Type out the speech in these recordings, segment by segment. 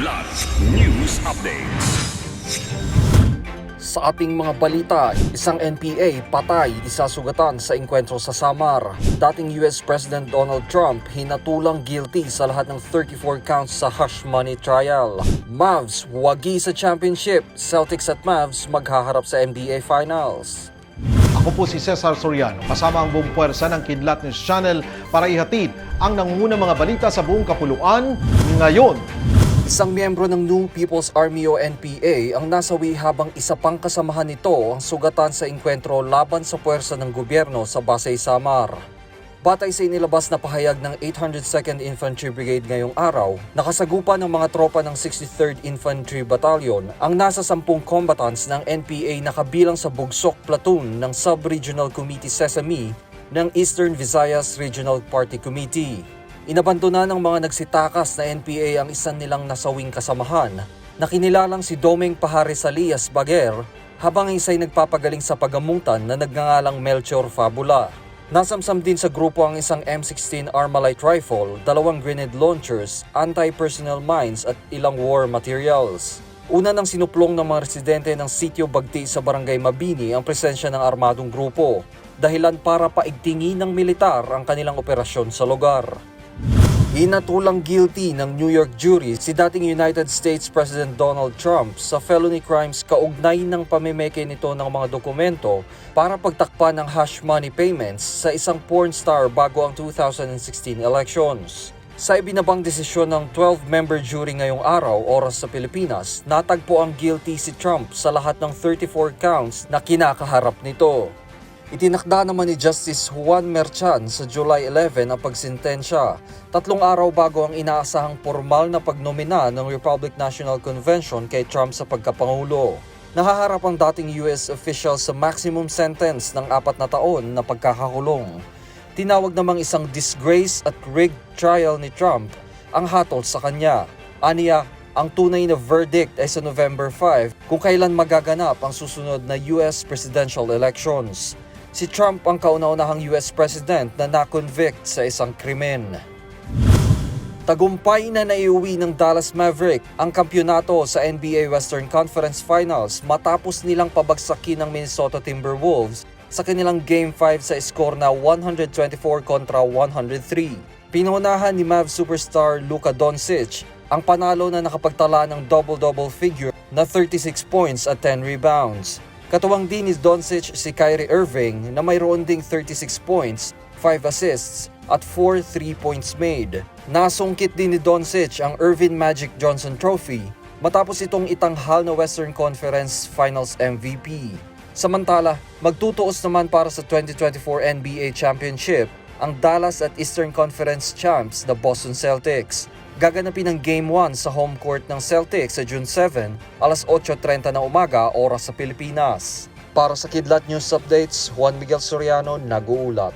Kidlat News Updates. Sa ating mga balita, isang NPA patay isasugatan sa engkwentro sa Samar. Dating US President Donald Trump hinatulang guilty sa lahat ng 34 counts sa hush money trial. Mavs wagi sa championship. Celtics at Mavs maghaharap sa NBA Finals. Ako po si Cesar Soriano, kasama ang buong puwersa ng Kidlat News Channel para ihatid ang nangungunang mga balita sa buong kapuluan ngayon. Isang miyembro ng New People's Army o NPA ang nasawi habang isa pang kasamahan nito ang sugatan sa engkwentro laban sa puwersa ng gobyerno sa Basay Samar. Batay sa inilabas na pahayag ng 802nd Infantry Brigade ngayong araw, nakasagupa ng mga tropa ng 63rd Infantry Battalion ang nasa 10 combatants ng NPA na kabilang sa bugsok platoon ng Sub-Regional Committee Sesame ng Eastern Visayas Regional Party Committee. Inabandona ng mga nagsitakas na NPA ang isang nilang nasawing kasamahan na kinilalang si Domeng Pahares Alias Bager habang ang isa'y nagpapagaling sa pagamutan na nagngangalang Melchor Fabula. Nasamsam din sa grupo ang isang M16 Armalite rifle, dalawang grenade launchers, anti-personnel mines at ilang war materials. Una nang sinuplong ng mga residente ng sitio Bagti sa barangay Mabini ang presensya ng armadong grupo, dahilan para paigtingin ng militar ang kanilang operasyon sa lugar. Hinatulang guilty ng New York jury si dating United States President Donald Trump sa felony crimes kaugnay ng pamimeke nito ng mga dokumento para pagtakpan ng hush money payments sa isang porn star bago ang 2016 elections. Sa ibinabang desisyon ng 12-member jury ngayong araw, oras sa Pilipinas, natagpo ang guilty si Trump sa lahat ng 34 counts na kinakaharap nito. Itinakda naman ni Justice Juan Merchan sa July 11 ang pagsintensya, tatlong araw bago ang inaasahang formal na pagnomina ng Republic National Convention kay Trump sa pagkapangulo. Nahaharap ang dating US official sa maximum sentence ng apat na taon na pagkakakulong. Tinawag namang isang disgrace at rigged trial ni Trump ang hatol sa kanya. Aniya, ang tunay na verdict ay sa November 5 kung kailan magaganap ang susunod na US presidential elections. Si Trump ang kauna-unahang US President na na-convict sa isang krimen. Tagumpay na naiuwi ng Dallas Maverick ang kampyonato sa NBA Western Conference Finals matapos nilang pabagsakin ng Minnesota Timberwolves sa kanilang Game 5 sa score na 124 kontra 103. Pinunahan ni Mavs superstar Luka Doncic ang panalo na nakapagtala ng double-double figure na 36 points at 10 rebounds. Katuwang din ni Doncic si Kyrie Irving na mayroon ding 36 points, 5 assists at 4 3 points made. Nasungkit din ni Doncic ang Irvin Magic Johnson Trophy matapos itong itanghal na Western Conference Finals MVP. Samantala, magtutuos naman para sa 2024 NBA Championship ang Dallas at Eastern Conference champs na Boston Celtics. Gaganapin ang Game 1 sa home court ng Celtics sa June 7, alas 8.30 na umaga, oras sa Pilipinas. Para sa Kidlat News Updates, Juan Miguel Soriano, nag-uulat.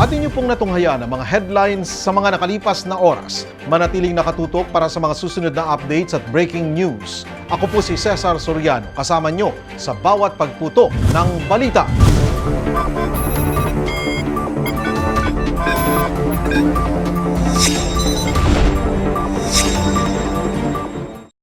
Atin niyo pong natunghayan ang mga headlines sa mga nakalipas na oras. Manatiling nakatutok para sa mga susunod na updates at breaking news. Ako po si Cesar Soriano, kasama nyo sa bawat pagputo ng balita. Thank you.